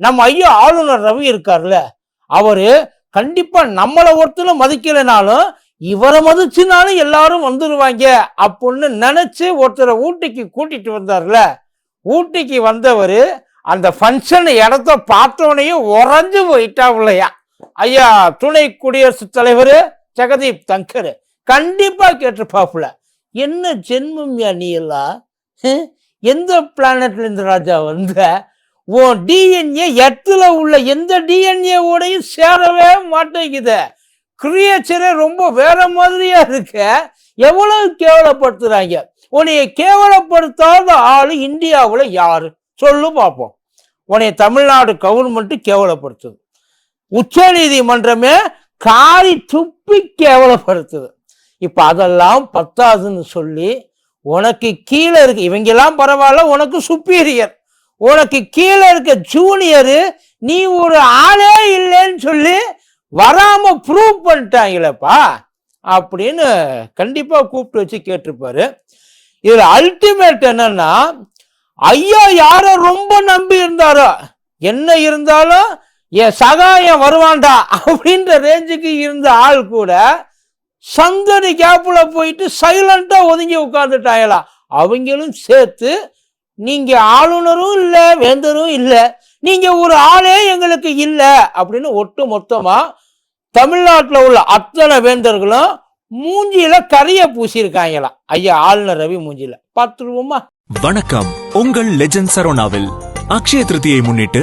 நம்ம ஐயா ஆளுநர் ரவி இருக்கார்ல அவரு கண்டிப்பா நம்மளை ஒருத்தரும் மதிக்கலைனாலும் இவரை மதிச்சுனாலும் எல்லாரும் வந்துடுவாங்க அப்படின்னு நினைச்சு ஒருத்தரை ஊட்டிக்கு கூட்டிட்டு வந்தார்ல. ஊட்டிக்கு வந்தவர் அந்த ஃபங்க்ஷன் இடத்த பார்த்தோனையும் உறைஞ்சு போயிட்டாவுலையா ஐயா துணை குடியரசுத் தலைவர் ஜெகதீப் தங்கர் கண்டிப்பா கேட்டிருப்பாப்புல. என்ன ஜென்மம்யா நீ எல்லாம்? எந்த பிளானட்ல இருந்து ராஜா வந்த? உன் டிஎன்ஏ எத்துல உள்ள எந்த டிஎன்ஏவோடையும் சேரவே மாட்டேங்குது. கிரியேச்சரே ரொம்ப வேற மாதிரியா இருக்க. எவ்வளவு கேவலப்படுத்துறாங்க. உன்னைய கேவலப்படுத்தாத ஆளு இந்தியாவில் யாரு? சொல்லு பார்ப்போம் உன்னைய தமிழ்நாடு கவர்மெண்ட்டு கேவலப்படுத்துது. உச்ச நீதிமன்றமே காரி துப்பி கேவலப்படுத்துது. இப்ப அதெல்லாம் பத்தாதுன்னு சொல்லி உனக்கு கீழே இருக்கு. இவங்கெல்லாம் பரவாயில்ல உனக்கு சுப்பீரியர் உனக்கு கீழே இருக்க ஜூனியரு நீ ஒரு ஆளே இல்லைன்னு சொல்லி வராம ப்ரூவ் பண்ணிட்டாங்களேப்பா அப்படின்னு கண்டிப்பா கூப்பிட்டு வச்சு கேட்டிருப்பாரு. இதுல அல்டிமேட் என்னன்னா ஐயா யார ரொம்ப நம்பி இருந்தாரோ என்ன இருந்தாலும் என் சகாயம் வருவான்டா அப்படின்ற ரேஞ்சுக்கு இருந்த ஆள் கூட சந்தடி கேப்பில் போயிட்டு சைலண்டா ஒதுங்கி உட்கார்ந்துட்டாங்களா. அவங்களும் சேர்த்து நீங்க ஆளுநரும் இல்லை வேந்தரும் இல்லை. நீங்க ஒரு ஆளே எங்களுக்கு இல்லை அப்படின்னு ஒட்டு மொத்தமா தமிழ்நாட்டில் உள்ள அத்தனை வேந்தர்களும் மூஞ்சியில கரிய பூசியிருக்காங்களாம் ஐயா ஆளுநர் ரவி மூஞ்சியில. பார்த்துருவோமா? வணக்கம். உங்கள் லெஜண்ட் சரோனாவில் அக்ஷய திருதியை முன்னிட்டு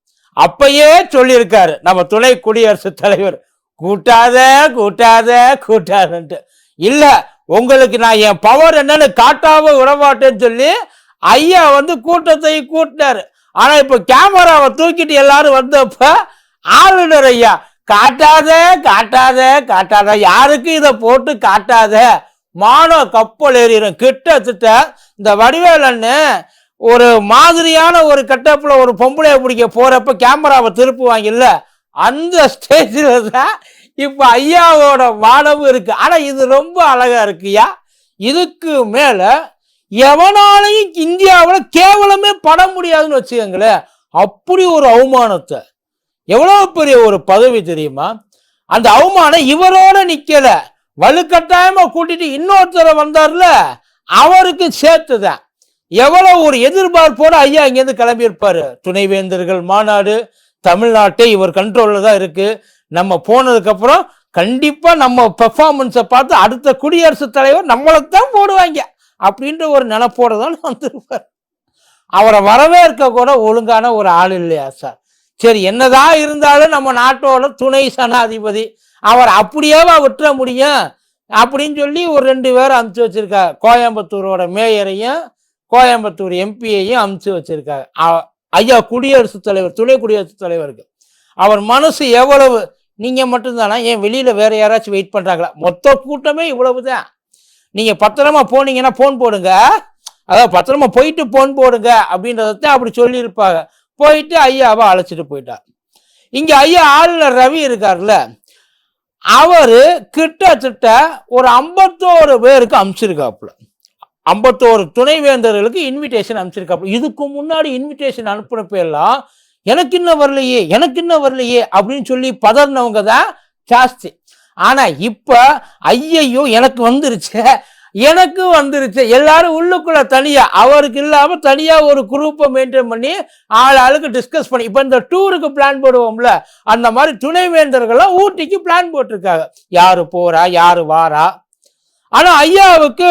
அப்பயே சொல்லியிருக்காரு நம்ம துணை குடியரசுத் தலைவர். கூட்டாத கூட்டாத கூட்டாதன்ட்டு. இல்லை உங்களுக்கு நான் என் பவர் என்னன்னு காட்டாம விடமாட்டேன்னு சொல்லி ஐயா வந்து கூட்டத்தை கூட்டினாரு. ஆனா இப்ப கேமராவை தூக்கிட்டு எல்லாரும் வந்தப்ப ஆளுநர் ஐயா காட்டாத காட்டாத காட்டாத யாருக்கும் இதை போட்டு காட்டாத? மானோ கப்பல் ஏறிடும் கிட்டத்தட்ட இந்த வடிவேலன்னு ஒரு மாதிரியான ஒரு கட்டப்பில் ஒரு பொம்பளையை பிடிக்க போகிறப்ப கேமராவை திருப்புவாங்கல்ல அந்த ஸ்டேஜில் தான் இப்போ ஐயாவோட வானமும் இருக்குது ஆனால் இது ரொம்ப அழகாக இருக்குயா இதுக்கு மேலே எவனாலையும் இந்தியாவில் கேவலமே பட முடியாதுன்னு வச்சுக்கோங்களேன். அப்படி ஒரு அவமானத்தை. எவ்வளோ பெரிய ஒரு பதவி தெரியுமா? அந்த அவமானம் இவரோட நிற்கலை வலுக்கட்டாயமாக கூட்டிட்டு இன்னொருத்தரை வந்தார்ல அவருக்கு சேர்த்துதான். எவ்வளவு ஒரு எதிர்பார்ப்போட ஐயா இங்கேருந்து கிளம்பியிருப்பாரு? துணைவேந்தர்கள் மாநாடு தமிழ்நாட்டை இவர் கண்ட்ரோலில் தான் இருக்கு. நம்ம போனதுக்கப்புறம் கண்டிப்பாக நம்ம பெர்ஃபார்மன்ஸை பார்த்து அடுத்த குடியரசுத் தலைவர் நம்மளைத்தான் போடுவாங்க அப்படின்ற ஒரு நினப்போட தான் வந்திருப்பார். அவரை வரவேற்க கூட ஒழுங்கான ஒரு ஆள் இல்லையா சார்? சரி என்னதான் இருந்தாலும் நம்ம நாட்டோட துணை சனாதிபதி அவர் அப்படியேவா விட்டுற முடியும் அப்படின்னு சொல்லி ஒரு ரெண்டு பேரும் அனுப்பிச்சி வச்சிருக்காரு. கோயம்புத்தூரோட மேயரையும் கோயம்புத்தூர் எம்பியையும் அமுச்சு வச்சிருக்காரு ஐயா குடியரசுத் தலைவர் துணை குடியரசுத் தலைவருக்கு. அவர் மனசு எவ்வளவு நீங்கள் மட்டும்தானா? ஏன் வெளியில் வேற யாராச்சும் வெயிட் பண்ணுறாங்களா மொத்த கூட்டமே இவ்வளவு தான் நீங்கள் பத்திரமா போனீங்கன்னா ஃபோன் போடுங்க. அதாவது பத்திரமா போயிட்டு ஃபோன் போடுங்க அப்படின்றத அப்படி சொல்லியிருப்பாங்க. போயிட்டு ஐயாவை அழைச்சிட்டு போயிட்டார். இங்கே ஐயா ஆளுநர் ரவி இருக்கார்ல அவர் கிட்டத்தட்ட ஒரு ஐம்பத்தோரு பேருக்கு அமுச்சிருக்காப்புல. ஐம்பத்தோரு துணைவேந்தர்களுக்கு இன்விடேஷன் அனுப்பிச்சிருக்காப்புல இதுக்கு முன்னாடி இன்விடேஷன் அனுப்புனப்ப எல்லாம் எனக்கு இன்னும் வரலையே எனக்கு இன்னும் வரலையே அப்படின்னு சொல்லி பதறினவங்க தான் ஜாஸ்தி. ஆனால் இப்போ ஐயையோ எனக்கு வந்துருச்சு எனக்கு வந்துருச்சு. எல்லாரும் உள்ளுக்குள்ள தனியா அவருக்கு இல்லாம தனியா ஒரு குரூப்பை மெயின்டைன் பண்ணி ஆள் ஆளுக்கு டிஸ்கஸ் பண்ணி இப்போ இந்த டூருக்கு பிளான் போடுவோம்ல அந்த மாதிரி துணைவேந்தர்கள்லாம் ஊட்டிக்கு பிளான் போட்டிருக்காங்க. யாரு போறா யாரு வாரா? ஆனா ஐயாவுக்கு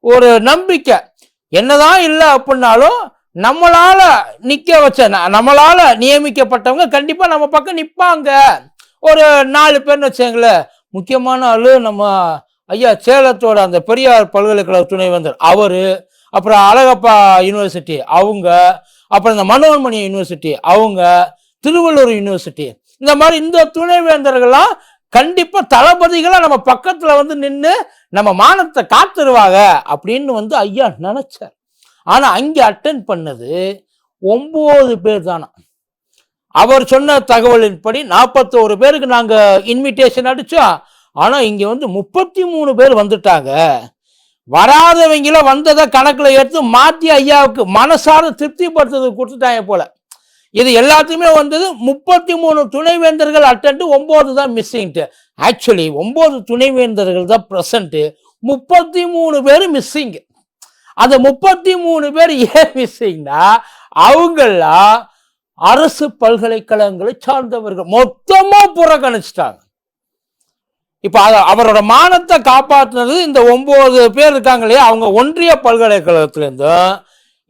ஒரு நம்பிக்கை. என்னதான் இல்லை அப்படின்னாலும் நம்மளால நிக்க வச்ச ந- நம்மளால நியமிக்கப்பட்டவங்க கண்டிப்பா நம்ம பக்கம் நிப்பாங்க. ஒரு நாலு பேர்னு வச்சுங்களேன் முக்கியமான ஆளு நம்ம ஐயா சேலத்தோட அந்த பெரியார் பல்கலைக்கழக துணைவேந்தர் அவரு அப்புறம் அழகப்பா யூனிவர்சிட்டி அவங்க அப்புறம் இந்த மனோன்மணி யூனிவர்சிட்டி அவங்க திருவள்ளூர் யூனிவர்சிட்டி. இந்த மாதிரி இந்த துணைவேந்தர்கள்லாம் கண்டிப்பா தளபதிகளாக நம்ம பக்கத்துல வந்து நின்று நம்ம மானத்தை காத்துருவாங்க அப்படின்னு வந்து ஐயா நினைச்சார். ஆனா அங்கே அட்டன் பண்ணது ஒன்பது பேர் தானா. அவர் சொன்ன தகவலின்படி நாற்பத்தோரு பேருக்கு நாங்கள் இன்விடேஷன் அடித்தோம் ஆனால் இங்கே வந்து முப்பத்தி மூணு பேர் வந்துட்டாங்க. வராதவங்கள வந்ததை கணக்கில் எடுத்து மாற்றி ஐயாவுக்கு மனசார திருப்திப்படுத்துறது கொடுத்துட்டாங்க போல. இது எல்லாத்தையுமே வந்தது முப்பத்தி மூணு துணைவேந்தர்கள் அட்டன்ட்டு ஒம்பது தான் மிஸ்ஸிங்ட்டு ஆக்சுவலி ஒம்பது துணைவேந்தர்கள் தான் ப்ரெசண்ட்டு முப்பத்தி மூணு பேர் மிஸ்ஸிங் அந்த முப்பத்தி மூணு பேர் ஏன் மிஸ்ஸிங்னா அவங்கெல்லாம் அரசு பல்கலைக்கழகங்களை சார்ந்தவர்கள். மொத்தமாக புறக்கணிச்சிட்டாங்க. இப்போ அதை அவரோட மானத்தை காப்பாற்றினது இந்த ஒம்பது பேர் இருக்காங்க இல்லையா? அவங்க ஒன்றிய பல்கலைக்கழகத்திலேருந்தும்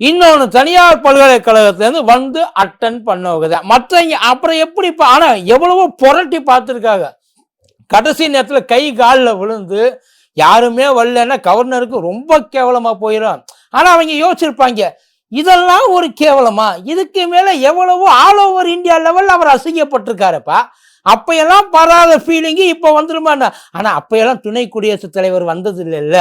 இன்னொன்று தனியார் பல்கலைக்கழகத்திலேருந்து வந்து அட்டன் பண்ணவங்க. தான் மற்றவங்க அப்புறம் எப்படி இப்போ ஆனால் எவ்வளவோ புரட்டி பார்த்துருக்காங்க. கடைசி நேரத்தில் கை காலில் விழுந்து யாருமே வரலன்னா கவர்னருக்கு ரொம்ப கேவலமாக போயிடும் ஆனால் அவங்க யோசிச்சிருப்பாங்க இதெல்லாம் ஒரு கேவலமா? இதுக்கு மேலே எவ்வளவோ ஆல் ஓவர் இந்தியா லெவலில் அவர் அசிங்கப்பட்டிருக்காருப்பா. அப்பையெல்லாம் பராத ஃபீலிங்கு இப்போ வந்துருமாண்ணா. ஆனால் அப்பையெல்லாம் துணை குடியரசுத் தலைவர் வந்தது இல்லைல்ல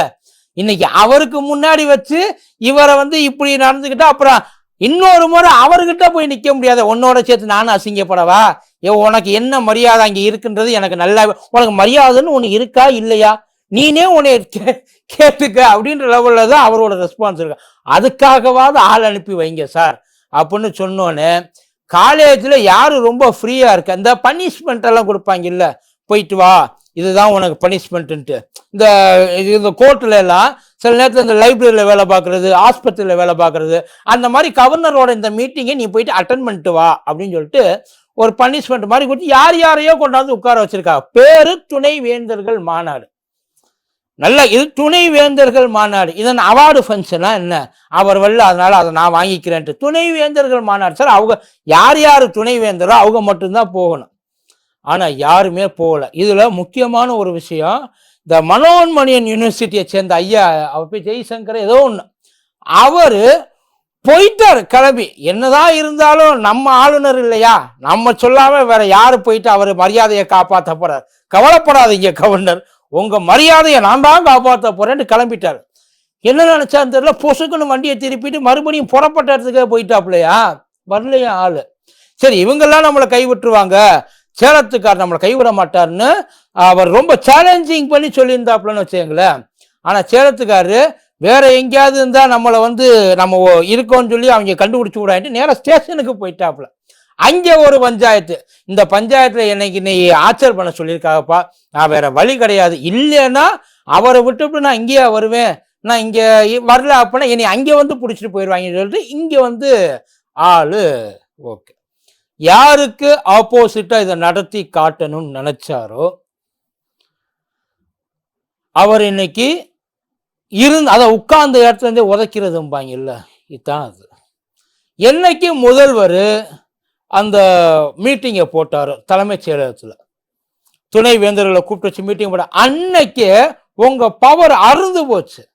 இன்னைக்கு அவருக்கு முன்னாடி வச்சு இவரை வந்து இப்படி நடந்துக்கிட்டா அப்புறம் இன்னொரு முறை அவர்கிட்ட போய் நிற்க முடியாது உன்னோட சேர்த்து நானும் அசிங்கப்படவா? ஏ உனக்கு என்ன மரியாதை அங்கே இருக்குன்றது எனக்கு நல்லா உனக்கு மரியாதைன்னு ஒன்று இருக்கா இல்லையா? நீனே உன்னை கே- கேட்டுக்க அப்படின்ற லெவலில் தான் அவரோட ரெஸ்பான்ஸ் இருக்கு. அதுக்காகவாவது ஆள் அனுப்பி வைங்க சார் அப்படின்னு சொன்னோன்னே காலேஜில் யார் ரொம்ப ஃப்ரீயாக இருக்கு அந்த பனிஷ்மெண்ட் எல்லாம் கொடுப்பாங்க இல்லை போயிட்டு வா இதுதான் உனக்கு பனிஷ்மெண்ட்டுன்ட்டு இந்த இது- இந்த கோர்ட்டில் எல்லாம் சில நேரத்தில் இந்த லைப்ரரியில் வேலை பார்க்குறது ஆஸ்பத்திரியில் வேலை பார்க்குறது அந்த மாதிரி கவர்னரோட இந்த மீட்டிங்கை நீ போயிட்டு அட்டன் பண்ணிட்டு வா அப்படின்னு சொல்லிட்டு ஒரு பனிஷ்மெண்ட் மாதிரி கொடுத்து யார் யாரையோ கொண்டாந்து உட்கார வச்சிருக்கா. பேரு துணை வேந்தர்கள் மாநாடு. நல்ல இது துணை வேந்தர்கள் மாநாடு. இதன் அவார்டு ஃபங்க்ஷனா என்ன? அவர் வரல அதனால அதை நான் வாங்கிக்கிறேன்ட்டு. துணை வேந்தர்கள் மாநாடு. சார் அவங்க யார் யார் துணை வேந்தரோ அவங்க மட்டும்தான் போகணும். ஆனா யாருமே போகல. இதுல முக்கியமான ஒரு விஷயம் இந்த மனோன்மணியன் யூனிவர்சிட்டியை சேர்ந்த ஐயா அவர் போய் ஜெய்சங்கர் ஏதோ ஒன்று அவர் போயிட்டார் கிளம்பி. என்னதான் இருந்தாலும் நம்ம ஆளுநர் இல்லையா? நம்ம சொல்லாம வேற யாரு போயிட்டு அவர் மரியாதையை காப்பாற்ற போறார்? கவலைப்படாதீங்க கவர்னர். உங்க மரியாதையை நான் தான் காப்பாற்ற போறேன்னு கிளம்பிட்டார். என்ன நினைச்சான்னு தெரியல. பொசுக்குன்னு வண்டியை திருப்பிட்டு மறுபடியும் புறப்பட்ட இடத்துக்கே போயிட்டாப்லையா வரலையா ஆளு. சரி இவங்கெல்லாம் நம்மளை கைவிட்டுருவாங்க. சேலத்துக்கார் நம்மளை கைவிட மாட்டாருன்னு அவர் ரொம்ப சேலஞ்சிங் பண்ணி சொல்லியிருந்தாப்புலன்னு வச்சுங்களேன் ஆனால் சேலத்துக்காரு வேற எங்கேயாவது இருந்தால் நம்மளை வந்து நம்ம இருக்கோம்னு சொல்லி அவங்க கண்டுபிடிச்சி விடான்ட்டு நேராக ஸ்டேஷனுக்கு போயிட்டாப்புல. அங்கே ஒரு பஞ்சாயத்து. இந்த பஞ்சாயத்தில் என்னைக்கு நீ ஆச்சர் பண்ண சொல்லியிருக்காங்கப்பா நான் வேற வழி கிடையாது. இல்லைன்னா அவரை விட்டுவிட்டு நான் இங்கேயே வருவேன். நான் இங்கே வரல அப்படின்னா என்னை அங்கே வந்து பிடிச்சிட்டு போயிடுவாங்கன்னு சொல்லிட்டு இங்கே வந்து ஆளு. ஓகே. யாருக்கு ஆப்போசிட்டா இதை நடத்தி காட்டணும்னு நினைச்சாரோ அவர் இன்னைக்கு இருந்து அதை உட்கார்ந்த இடத்துல இருந்தே உதைக்கிறதும்பாங்க இல்லை. இதுதான் அது. என்னைக்கு முதல்வர் அந்த மீட்டிங்கை போட்டார் தலைமைச் செயலகத்தில். துணை வேந்தர்களை கூப்பிட்டு வச்சு மீட்டிங் போட்ட அன்னைக்கு உங்கள் பவர் அருந்து போச்சு.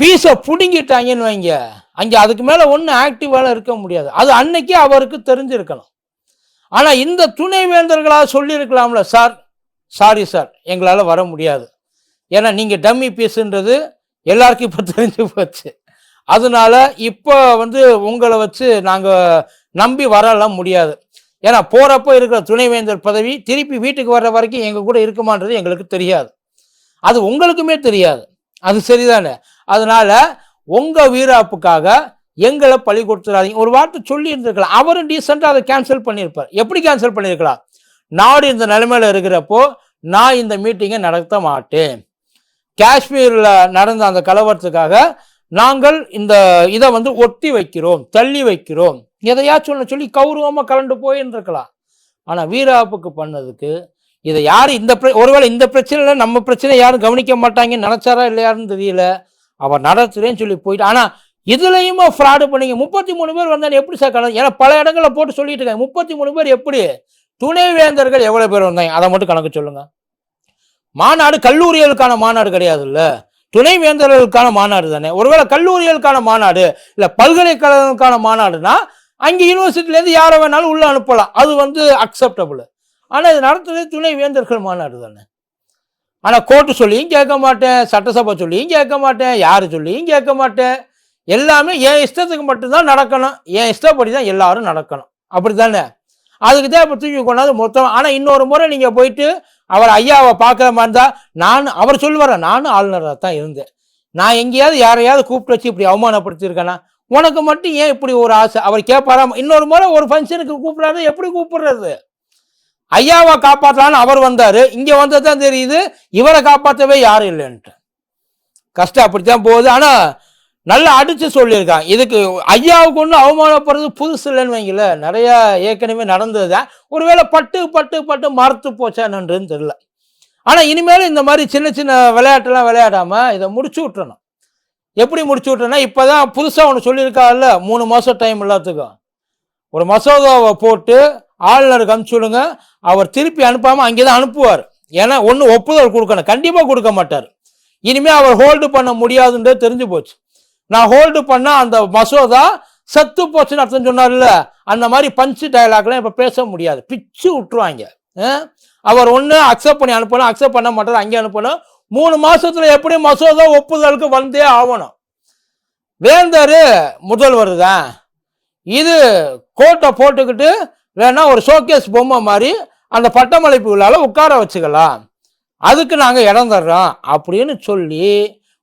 பீஸை பிடுங்கிட்டாங்கன்னு வைங்க. அங்கே அதுக்கு மேலே ஒன்றும் ஆக்டிவாக இருக்க முடியாது. அது அன்னைக்கு அவருக்கு தெரிஞ்சிருக்கணும். ஆனால் இந்த துணை வேந்தர்களாக சொல்லியிருக்கலாம்ல சார்? சாரி சார் எங்களால் வர முடியாது. ஏன்னா நீங்கள் டம்மி பீஸுன்றது எல்லாருக்கும் இப்போ தெரிஞ்சு போச்சு. அதனால இப்போ வந்து உங்களை வச்சு நாங்கள் நம்பி வரலாம் முடியாது. ஏன்னா போகிறப்போ இருக்கிற துணைவேந்தர் பதவி திருப்பி வீட்டுக்கு வர்ற வரைக்கும் எங்கள் கூட இருக்குமான்றது எங்களுக்கு தெரியாது. அது உங்களுக்குமே தெரியாது. அது சரிதானே? அதனால உங்கள் வீராப்புக்காக எங்களை பழி கொடுத்துடாதீங்க ஒரு வார்த்தை சொல்லி இருந்திருக்கலாம் அவரும் டீசெண்டாக அதை கேன்சல் பண்ணியிருப்பார். எப்படி கேன்சல் பண்ணியிருக்கலாம்? நாடு இந்த நிலைமையில் இருக்கிறப்போ நான் இந்த மீட்டிங்கை நடத்த மாட்டேன். காஷ்மீரில் நடந்த அந்த கலவரத்துக்காக நாங்கள் இந்த இதை வந்து ஒட்டி வைக்கிறோம் தள்ளி வைக்கிறோம். எதையாச்சும் ஒன்று சொல்லி கௌரவமாக கலண்டு போயின்னு ஆனால் வீராப்புக்கு பண்ணதுக்கு இதை யார் இந்த பிர- ஒருவேளை இந்த பிரச்சனையில் நம்ம பிரச்சனை யாரும் கவனிக்க மாட்டாங்கன்னு நினச்சாரா இல்லையாருன்னு தெரியல. அவர் நடத்துறேன்னு சொல்லி போயிட்டு ஆனால் இதுலயுமே ஃப்ராடு பண்ணீங்க. முப்பத்தி மூணு பேர் வந்தாலும் எப்படி சார் கணக்கு ஏன்னா பல இடங்களில் போட்டு சொல்லிட்டு இருக்காங்க. முப்பத்தி மூணு பேர் எப்படி? துணைவேந்தர்கள் எவ்வளோ பேர் வந்தாங்க? அதை மட்டும் கணக்கு சொல்லுங்க. மாநாடு கல்லூரிகளுக்கான மாநாடு கிடையாதுல்ல? துணைவேந்தர்களுக்கான மாநாடு தானே? ஒருவேளை கல்லூரிகளுக்கான மாநாடு இல்லை பல்கலைக்கழகங்களுக்கான மாநாடுனா அங்கே யூனிவர்சிட்டிலேருந்து யாரை வேணாலும் உள்ளே அனுப்பலாம். அது வந்து அக்செப்டபுள் ஆனால் இது நடத்துறது துணை வேந்தர்கள் மாநாடு தானே? ஆனால் கோர்ட்டு சொல்லியும் கேட்க மாட்டேன் சட்டசபை சொல்லியும் கேட்க மாட்டேன் யார் சொல்லியும் கேட்க மாட்டேன். எல்லாமே என் இஷ்டத்துக்கு மட்டும்தான் நடக்கணும். என் இஷ்டப்படி தான் எல்லாரும் நடக்கணும். அப்படி தானே அதுக்கு தான் இப்போ தூக்கி கொண்டாந்து மொத்தம். ஆனால் இன்னொரு முறை நீங்கள் போயிட்டு அவர் ஐயாவை பார்க்குற மாதிரி இருந்தால் நான் அவர் சொல்லுவார் நானும் ஆளுநராக தான் இருந்தேன். நான் எங்கேயாவது யாரையாவது கூப்பிட்டு வச்சு இப்படி அவமானப்படுத்தியிருக்கேனா? உனக்கு மட்டும் ஏன் இப்படி ஒரு ஆசை? அவர் கேட்பாராம் இன்னொரு முறை ஒரு ஃபங்க்ஷனுக்கு கூப்பிடாரு எப்படி கூப்பிடுறது? ஐயாவை காப்பாற்றலான்னு அவர் வந்தார். இங்கே வந்தது தான் தெரியுது இவரை காப்பாற்றவே யாரும் இல்லைன்ட்டு. கஷ்டம் அப்படித்தான் போகுது. ஆனால் நல்லா அடித்து சொல்லியிருக்கான் இதுக்கு ஐயாவுக்கு ஒன்றும் அவமானப்படுறது புதுசு இல்லைன்னு வைங்கள நிறையா ஏற்கனவே நடந்தது. தான் ஒருவேளை பட்டு பட்டு பட்டு மறுத்து போச்சா என்னன்றதுன்னு தெரில ஆனால் இனிமேல் இந்த மாதிரி சின்ன சின்ன விளையாட்டுலாம் விளையாடாமல் இதை முடிச்சு விட்டுறணும். எப்படி முடிச்சு விட்டுறேன்னா இப்போ தான் புதுசாக ஒன்று சொல்லியிருக்காருல்ல மூணு மாதம் டைம் எல்லாத்துக்கும் ஒரு மசோதாவை போட்டு ஆளுநருக்கு அனுப்பிச்சு விடுங்க. அவர் திருப்பி அனுப்பாமல் அங்கே தான் அனுப்புவார். ஏன்னா ஒன்று ஒப்புதல் கொடுக்கணும். கண்டிப்பாக கொடுக்க மாட்டார். இனிமேல் அவர் ஹோல்டு பண்ண முடியாதுன்றது தெரிஞ்சு போச்சு. நான் ஹோல்டு பண்ண அந்த மசோதா செத்து போச்சுன்னு அர்த்தம் சொன்னார்ல. அந்த மாதிரி பஞ்சு டயலாக்லாம் இப்போ பேச முடியாது. பிச்சு விட்டுருவாங்க. அவர் ஒன்று அக்செப்ட் பண்ணி அனுப்பணும் அக்செப்ட் பண்ண மாட்டார் அங்கே அனுப்பணும். மூணு மாசத்துல எப்படி மசோதா ஒப்புதலுக்கு வந்தே ஆகணும்? வேந்தர் முதல்வர் தான் இது கோட்டை போட்டுக்கிட்டு வேணா ஒரு ஷோகேஸ் பொம்மை மாதிரி அந்த பட்டமளிப்பு விழாவில் உட்கார வச்சுக்கலாம். அதுக்கு நாங்கள் இடம் தர்றோம் அப்படின்னு சொல்லி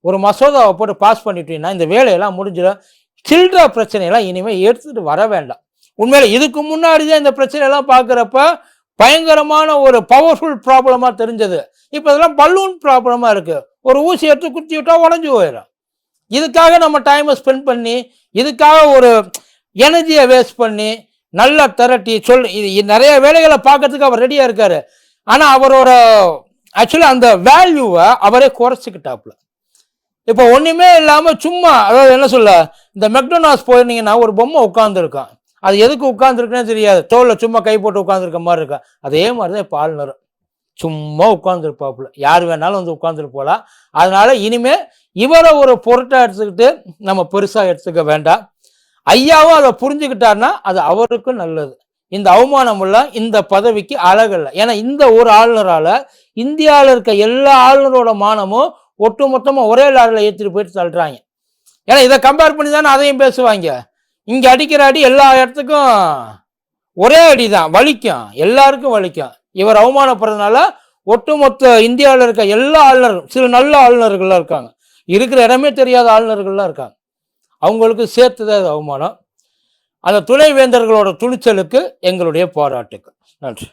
ஒரு மசோதாவை போட்டு பாஸ் பண்ணிட்டீங்கன்னா இந்த வேலையெல்லாம் முடிஞ்சிடும். சில்லற பிரச்சனையெல்லாம் இனிமேல் எடுத்துகிட்டு வர வேண்டாம். உண்மையில இதுக்கு முன்னாடி தான் இந்த பிரச்சனையெல்லாம் பார்க்குறப்ப பயங்கரமான ஒரு பவர்ஃபுல் ப்ராப்ளமாக தெரிஞ்சது. இப்போ இதெல்லாம் பலூன் ப்ராப்ளமாக இருக்குது ஒரு ஊசி எடுத்து குத்தி விட்டால் உடஞ்சி போயிடும். இதுக்காக நம்ம டைமை ஸ்பெண்ட் பண்ணி இதுக்காக ஒரு எனர்ஜியை வேஸ்ட் பண்ணி நல்லா திரட்டி சொல் இது நிறைய வேலைகளை பார்க்கறதுக்கு அவர் ரெடியாக இருக்காரு. ஆனால் அவரோட ஆக்சுவலாக அந்த வேல்யூவை அவரே குறைச்சிக்கிட்டாப்புல. இப்போ ஒன்றுமே இல்லாமல் சும்மா அதாவது என்ன சொல்ல இந்த மெக்டோனாஸ் போயிருந்தீங்கன்னா ஒரு பொம்மை உட்காந்துருக்கான் அது எதுக்கு உட்காந்துருக்குன்னே தெரியாது. தோலில் சும்மா கை போட்டு உட்காந்துருக்க மாதிரி இருக்கா அதே மாதிரி தான் இப்போ ஆளுநரும் சும்மா உட்காந்துருப்பாப்புல யார் வேணாலும் வந்து உட்காந்துட்டு போகலாம் அதனால இனிமேல் இவரை ஒரு பொருட்டாக எடுத்துக்கிட்டு நம்ம பெருசாக எடுத்துக்க வேண்டாம். ஐயாவும் அதை புரிஞ்சுக்கிட்டாருன்னா அது அவருக்கும் நல்லது. இந்த அவமானம் இல்லை இந்த பதவிக்கு அழகல்ல. ஏன்னா இந்த ஒரு ஆளுநரால இந்தியாவில் இருக்க எல்லா ஆளுநரோட மானமும் ஒட்டு மொத்தமாக ஒரே லாரில் ஏற்றிட்டு போயிட்டு தள்ளுறாங்க. ஏன்னா இதை கம்பேர் பண்ணி தானே அதையும் பேசுவாங்க. இங்கே அடிக்கிற அடி எல்லா இடத்துக்கும் ஒரே அடி தான் வலிக்கும். எல்லாருக்கும் வலிக்கும். இவர் அவமானப்படுறதுனால ஒட்டுமொத்த இந்தியாவில் இருக்க எல்லா ஆளுநரும் சில நல்ல ஆளுநர்கள்லாம் இருக்காங்க. இருக்கிற இடமே தெரியாத ஆளுநர்கள்லாம் இருக்காங்க. அவங்களுக்கு சேர்த்துதான் இது அவமானம். அந்த துணைவேந்தர்களோட துணிச்சலுக்கு எங்களுடைய பாராட்டுக்கு. நன்றி.